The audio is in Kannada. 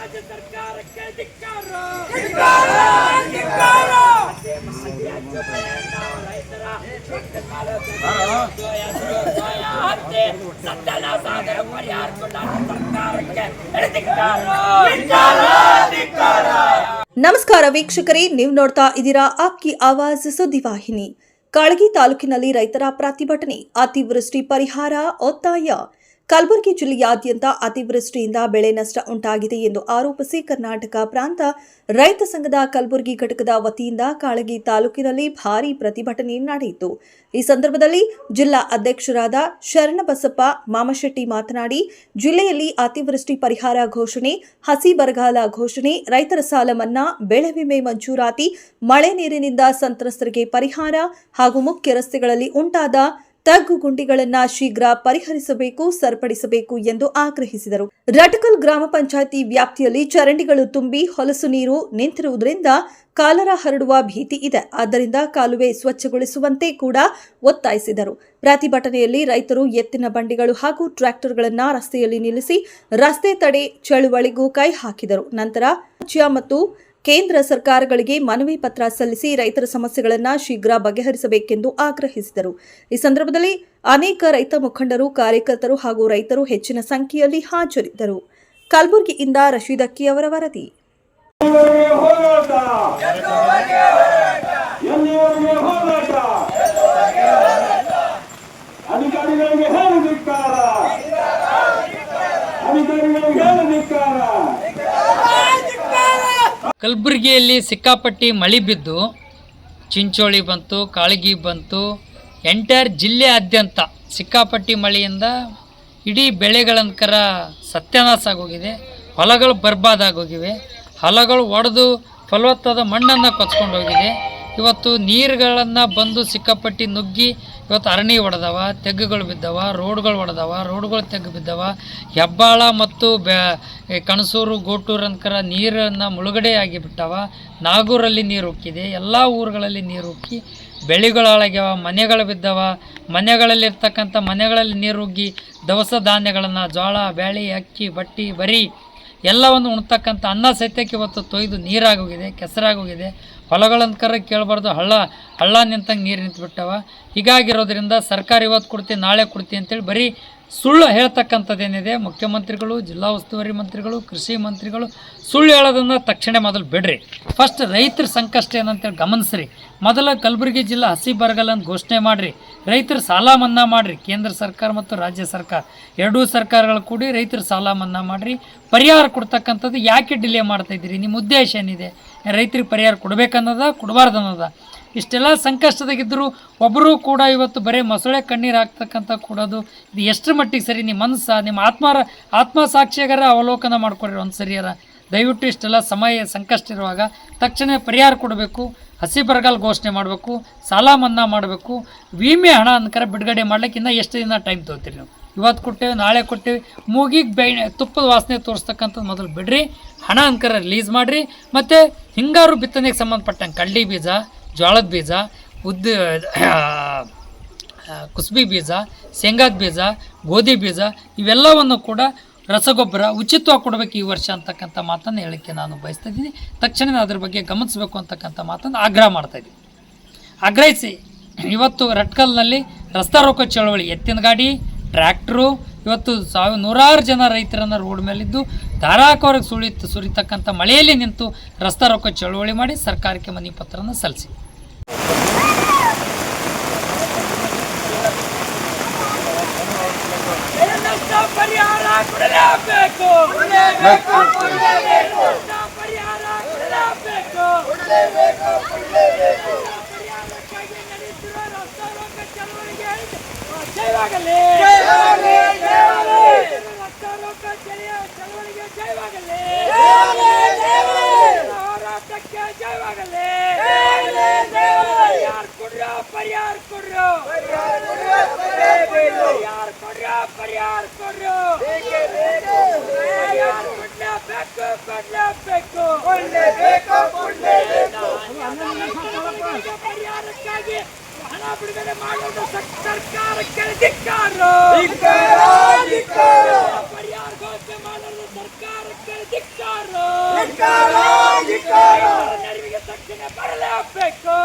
ರಾಜ್ಯ ಸರ್ಕಾರಕ್ಕೆ ಧಿಕ್ಕಾರ. ರೈತರ ಸತ್ಯನಾಶ ಆದರೆ ಪರಿಹಾರ ಸರ್ಕಾರಕ್ಕೆ ಧಿಕ್ಕಾರ. ನಮಸ್ಕಾರ ವೀಕ್ಷಕರೇ ನೀವು ನೋಡ್ತಾ ಇದ್ದೀರಾ ಆಪ್ಕಿ ಆವಾಜ್ ಸುದ್ದಿವಾಹಿನಿ. ಕಾಳಗಿ ತಾಲೂಕಿನಲ್ಲಿ ರೈತರ ಪ್ರತಿಭಟನೆ ಅತಿವೃಷ್ಟಿ ಪರಿಹಾರ ಒತ್ತಾಯ. ಕಲಬುರಗಿ ಜಿಲ್ಲೆಯಾದ್ಯಂತ ಅತಿವೃಷ್ಟಿಯಿಂದ ಬೆಳೆ ನಷ್ಟ ಉಂಟಾಗಿದೆ ಎಂದು ಆರೋಪಿಸಿ ಕರ್ನಾಟಕ ಪ್ರಾಂತ ರೈತ ಸಂಘದ ಕಲಬುರಗಿ ಘಟಕದ ವತಿಯಿಂದ ಕಾಳಗಿ ತಾಲೂಕಿನಲ್ಲಿ ಭಾರೀ ಪ್ರತಿಭಟನೆ ನಡೆಯಿತು. ಈ ಸಂದರ್ಭದಲ್ಲಿ ಜಿಲ್ಲಾ ಅಧ್ಯಕ್ಷರಾದ ಶರಣಬಸಪ್ಪ ಮಾಮಶೆಟ್ಟಿ ಮಾತನಾಡಿ, ಜಿಲ್ಲೆಯಲ್ಲಿ ಅತಿವೃಷ್ಟಿ ಪರಿಹಾರ ಘೋಷಣೆ, ಹಸಿ ಬರಗಾಲ ಘೋಷಣೆ, ರೈತರ ಸಾಲ ಮನ್ನಾ, ಬೆಳೆ ವಿಮೆ ಮಂಜೂರಾತಿ, ಮಳೆ ನೀರಿನಿಂದ ಸಂತ್ರಸ್ತರಿಗೆ ಪರಿಹಾರ ಹಾಗೂ ಮುಖ್ಯ ರಸ್ತೆಗಳಲ್ಲಿ ಉಂಟಾದ ತಗ್ಗು ಗುಂಡಿಗಳನ್ನ ಶೀಘ್ರ ಪರಿಹರಿಸಬೇಕು, ಸರಿಪಡಿಸಬೇಕು ಎಂದು ಆಗ್ರಹಿಸಿದರು. ರಟಕಲ್ ಗ್ರಾಮ ಪಂಚಾಯಿತಿ ವ್ಯಾಪ್ತಿಯಲ್ಲಿ ಚರಂಡಿಗಳು ತುಂಬಿ ಹೊಲಸು ನೀರು ನಿಂತಿರುವುದರಿಂದ ಕಾಲರ ಹರಡುವ ಭೀತಿ ಇದೆ. ಆದ್ದರಿಂದ ಕಾಲುವೆ ಸ್ವಚ್ಛಗೊಳಿಸುವಂತೆ ಕೂಡ ಒತ್ತಾಯಿಸಿದರು. ಪ್ರತಿಭಟನೆಯಲ್ಲಿ ರೈತರು ಎತ್ತಿನ ಬಂಡಿಗಳು ಹಾಗೂ ಟ್ರ್ಯಾಕ್ಟರ್ಗಳನ್ನು ರಸ್ತೆಯಲ್ಲಿ ನಿಲ್ಲಿಸಿ ರಸ್ತೆ ತಡೆ ಚಳುವಳಿಗೂ ಕೈ ಹಾಕಿದರು. ನಂತರ ಮತ್ತು ಕೇಂದ್ರ ಸರ್ಕಾರಗಳಿಗೆ ಮನವಿ ಪತ್ರ ಸಲ್ಲಿಸಿ ರೈತರ ಸಮಸ್ಯೆಗಳನ್ನು ಶೀಘ್ರ ಬಗೆಹರಿಸಬೇಕೆಂದು ಆಗ್ರಹಿಸಿದರು. ಈ ಸಂದರ್ಭದಲ್ಲಿ ಅನೇಕ ರೈತ ಮುಖಂಡರು, ಕಾರ್ಯಕರ್ತರು ಹಾಗೂ ರೈತರು ಹೆಚ್ಚಿನ ಸಂಖ್ಯೆಯಲ್ಲಿ ಹಾಜರಿದ್ದರು. ಕಲಬುರಗಿಯಿಂದ ರಶೀದ್ ಅಕ್ಕಿ ಅವರ ವರದಿ. ಕಲಬುರಗಿಯಲ್ಲಿ ಸಿಕ್ಕಾಪಟ್ಟಿ ಮಳೆ ಬಿದ್ದು ಚಿಂಚೋಳಿ ಬಂತು, ಕಾಳಗಿ ಬಂತು. ಎಂಟೈರ್ ಜಿಲ್ಲೆಯಾದ್ಯಂತ ಸಿಕ್ಕಾಪಟ್ಟಿ ಮಳೆಯಿಂದ ಇಡೀ ಬೆಳೆಗಳಂಕರ ಸತ್ಯನಾಶ ಆಗೋಗಿದೆ. ಹೊಲಗಳು ಬರ್ಬಾದಾಗೋಗಿವೆ. ಹೊಲಗಳು ಒಡೆದು ಫಲವತ್ತಾದ ಮಣ್ಣನ್ನು ಕೊಚ್ಕೊಂಡು ಹೋಗಿದೆ. ಇವತ್ತು ನೀರುಗಳನ್ನು ಬಂದು ಸಿಕ್ಕಾಪಟ್ಟಿ ನುಗ್ಗಿ ಇವತ್ತು ಅರಣಿ ಹೊಡೆದವ ತೆಗ್ಗುಗಳು ಬಿದ್ದವ, ರೋಡ್ಗಳು ಹೊಡೆದವ ರೋಡ್ಗಳು ತೆಗ್ಗು ಬಿದ್ದವ. ಹೆಬ್ಬಾಳ ಮತ್ತು ಬೆ ಕಣಸೂರು, ಗೋಟೂರು ಅನ್ಕರ ನೀರನ್ನು ಮುಳುಗಡೆ ಆಗಿಬಿಟ್ಟವ ನಾಗೂರಲ್ಲಿ ನೀರು ಉಕ್ಕಿದೆ. ಎಲ್ಲ ಊರುಗಳಲ್ಲಿ ನೀರು ಉಕ್ಕಿ ಬೆಳೆಗಳು ಹಾಳಾಗ್ಯಾವ, ಮನೆಗಳು ಬಿದ್ದವ. ಮನೆಗಳಲ್ಲಿರ್ತಕ್ಕಂಥ ಮನೆಗಳಲ್ಲಿ ನೀರು ಉಗ್ಗಿ ದವಸ ಧಾನ್ಯಗಳನ್ನು ಜೋಳ ಬ್ಯಾಳಿ, ಅಕ್ಕಿ, ಬಟ್ಟಿ, ಬರಿ ಎಲ್ಲವನ್ನು ಉಣ್ತಕ್ಕಂಥ ಅನ್ನ ಸತ್ಯಕ್ಕೆ ಇವತ್ತು ತೊಯ್ದು ನೀರಾಗೋಗಿದೆ, ಕೆಸರಾಗೋಗಿದೆ. ಕರೆ ಕೇಳಬಾರ್ದು, ಹಳ್ಳ ಹಳ್ಳ ನಿಂತಂಗೆ ನೀರು ನಿಂತುಬಿಟ್ಟವ. ಹೀಗಾಗಿರೋದ್ರಿಂದ ಸರ್ಕಾರ ಇವತ್ತು ಕೊಡ್ತೀನಿ ನಾಳೆ ಕೊಡ್ತೀನಿ ಅಂತೇಳಿ ಬರೀ ಸುಳ್ಳು ಹೇಳ್ತಕ್ಕಂಥದ್ದೇನಿದೆ, ಮುಖ್ಯಮಂತ್ರಿಗಳು, ಜಿಲ್ಲಾ ಉಸ್ತುವಾರಿ ಮಂತ್ರಿಗಳು, ಕೃಷಿ ಮಂತ್ರಿಗಳು, ಸುಳ್ಳು ಹೇಳೋದನ್ನು ತಕ್ಷಣ ಮೊದಲು ಬಿಡ್ರಿ. ಫಸ್ಟ್ ರೈತರ ಸಂಕಷ್ಟ ಏನಂತೇಳಿ ಗಮನಿಸ್ರಿ. ಮೊದಲ ಕಲಬುರಗಿ ಜಿಲ್ಲಾ ಹಸಿ ಬರಗಾಲ ಅಂತ ಘೋಷಣೆ ಮಾಡಿರಿ. ರೈತರ ಸಾಲ ಮನ್ನಾ ಮಾಡಿರಿ, ಕೇಂದ್ರ ಸರ್ಕಾರ ಮತ್ತು ರಾಜ್ಯ ಸರ್ಕಾರ. ಎರಡೂ ಸರ್ಕಾರಗಳು ಕೂಡಿ ರೈತರ ಸಾಲ ಮನ್ನಾ ಮಾಡಿರಿ. ಪರಿಹಾರ ಕೊಡ್ತಕ್ಕಂಥದ್ದು ಯಾಕೆ ಡಿಲೇ ಮಾಡ್ತಾ ಇದ್ದೀರಿ? ನಿಮ್ಮ ಉದ್ದೇಶ ಏನಿದೆ? ರೈತರಿಗೆ ಪರಿಹಾರ ಕೊಡಬೇಕನ್ನೋದ ಕೊಡಬಾರ್ದು ಅನ್ನೋದ ಇಷ್ಟೆಲ್ಲ ಸಂಕಷ್ಟದಾಗಿದ್ದರೂ ಒಬ್ಬರೂ ಕೂಡ ಇವತ್ತು ಬರೀ ಮೊಸಳೆ ಕಣ್ಣೀರು ಹಾಕ್ತಕ್ಕಂಥ ಕೂಡೋದು ಇದು ಎಷ್ಟರ ಮಟ್ಟಿಗೆ ಸರಿ? ನಿಮ್ಮ ಮನಸ್ಸ, ನಿಮ್ಮ ಆತ್ಮಾರ ಸಾಕ್ಷಿಯಾಗಾರ ಅವಲೋಕನ ಮಾಡ್ಕೊಡ್ರಿ ಒಂದು ಸರಿಯಾರ ದಯವಿಟ್ಟು ಇಷ್ಟೆಲ್ಲ ಸಮಯ, ಸಂಕಷ್ಟ ಇರುವಾಗ ತಕ್ಷಣ ಪರಿಹಾರ ಕೊಡಬೇಕು, ಹಸಿ ಬರಗಾಲ ಘೋಷಣೆ ಮಾಡಬೇಕು, ಸಾಲ ಮನ್ನಾ ಮಾಡಬೇಕು, ವಿಮೆ ಹಣ ಅನ್ಕರ ಬಿಡುಗಡೆ ಮಾಡ್ಲಿಕ್ಕೆ ಇನ್ನೂ ಎಷ್ಟು ದಿನ ಟೈಮ್ ತೊಗೋತೀರಿ ನೀವು? ಇವತ್ತು ಕೊಟ್ಟೆವು, ನಾಳೆ ಕೊಟ್ಟೇವೆ, ಮೂಗಿಗೆ ಬೆ ತುಪ್ಪದ ವಾಸನೆ ತೋರಿಸ್ತಕ್ಕಂಥದ್ದು ಮೊದಲು ಬಿಡ್ರಿ, ಹಣ ಅನ್ಕರ ರಿಲೀಸ್ ಮಾಡಿರಿ, ಮತ್ತು ಹಿಂಗಾರು ಬಿತ್ತನೆಗೆ ಸಂಬಂಧಪಟ್ಟಂಗೆ ಕಳ್ಳಿ ಬೀಜ ಜೋಳದ ಬೀಜ, ಉದ್ದ ಕುಸುಬಿ ಬೀಜ, ಶೇಂಗಾದ ಬೀಜ, ಗೋಧಿ ಬೀಜ, ಇವೆಲ್ಲವನ್ನು ಕೂಡ ರಸಗೊಬ್ಬರ ಉಚಿತವಾಗಿ ಕೊಡಬೇಕು ಈ ವರ್ಷ ಅಂತಕ್ಕಂಥ ಮಾತನ್ನು ಹೇಳಕ್ಕೆ ನಾನು ಬಯಸ್ತಾ ಇದ್ದೀನಿ. ತಕ್ಷಣ ಅದ್ರ ಬಗ್ಗೆ ಗಮನಿಸಬೇಕು ಅಂತಕ್ಕಂಥ ಮಾತನ್ನು ಆಗ್ರಹ ಮಾಡ್ತಾಯಿದ್ದೀನಿ ಆಗ್ರಹಿಸಿ, ಇವತ್ತು ರಟ್ಕಲ್ನಲ್ಲಿ ರಸ್ತಾ ರೋಕೋ ಚಳವಳಿ, ಎತ್ತಿನ ಗಾಡಿ, ಟ್ರ್ಯಾಕ್ಟ್ರು, ಇವತ್ತು ಸಾವಿರ ನೂರಾರು ಜನ ರೈತರನ್ನು ರೋಡ್ ಮೇಲಿದ್ದು ಧಾರಾಕಾರಕ್ಕೆ ಸುಳಿ ಸುರಿತಕ್ಕಂಥ ಮಳೆಯಲ್ಲಿ ನಿಂತು ರಸ್ತಾ ರೋಕೋ ಚಳವಳಿ ಮಾಡಿ ಸರ್ಕಾರಕ್ಕೆ ಮನವಿ ಪತ್ರನ ಸಲ್ಲಿಸಿ. ಪರಿಹಾರ ಕೊಡಲೇಬೇಕು ನಷ್ಟ ಪರಿಹಾರ ಕೊಡಲೇಬೇಕು ಪರಿಹಾರಕ್ಕಾಗಿ ನಡೆಯುತ್ತಿರುವ ರಸ್ತಾರೋಕ ಚಳವಳಿಗೆ ಜಯವಾಗಲಿ ರಸ್ತಾರೋಕ ಚಳಿಯ- ಚಳವಳಿಗೆ ಜಯವಾಗಲಿ ಹೋರಾಟಕ್ಕೆ ಜಯವಾಗಲಿ ಪರಿಹಾರ ಕೊಡ್ರು. ಪರಿಹಾರ ಕೊಡ್ರು ಪರಿಹಾರ ಕೊಡ್ರು. ಪರಿಹಾರ ಕೊಡ್ಲೇಬೇಕು ಕೊಡ್ಲೇಬೇಕು. ಪರಿಹಾರಕ್ಕಾಗಿ ಹಣ ಬಿಡುಗಡೆ ಮಾಡೋದು ಸರ್ಕಾರಕ್ಕೆ ಧಿಕ್ಕಾರ ಪರಿಹಾರ ಘೋಷಣೆ ಮಾಡಲು ಕೇಂದ್ರದ ಸರ್ಕಾರಕ್ಕೆ ಧಿಕ್ಕಾರ ನೆರವಿಗೆ ತಕ್ಷಣ ಬರಲೇಬೇಕು.